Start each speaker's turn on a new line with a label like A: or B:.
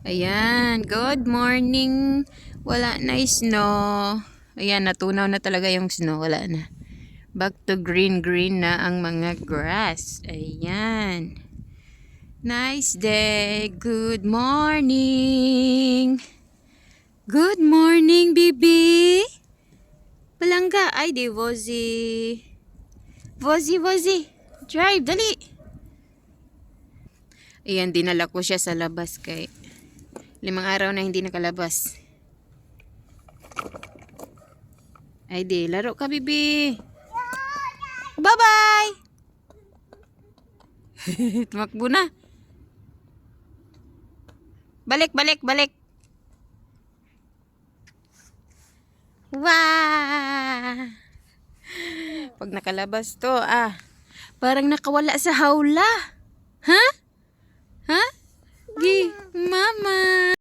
A: Ayan, good morning. Wala na snow. Ayan, natunaw na talaga yung snow. Wala na. Back to green green na ang mga grass. Ayan. Nice day. Good morning. Good morning, bibi. Palangga. Ay, di, Vozi. Vozi, Vozi. Drive, dali. Ayan, dinala ko siya sa labas kay limang araw na hindi nakalabas. Ay, di, laro ka, bibi. Bye-bye! Tumakbo na. Balik, balik, balik. Wow! Pag nakalabas to, ah, parang nakawala sa hawla. Ha? Ha?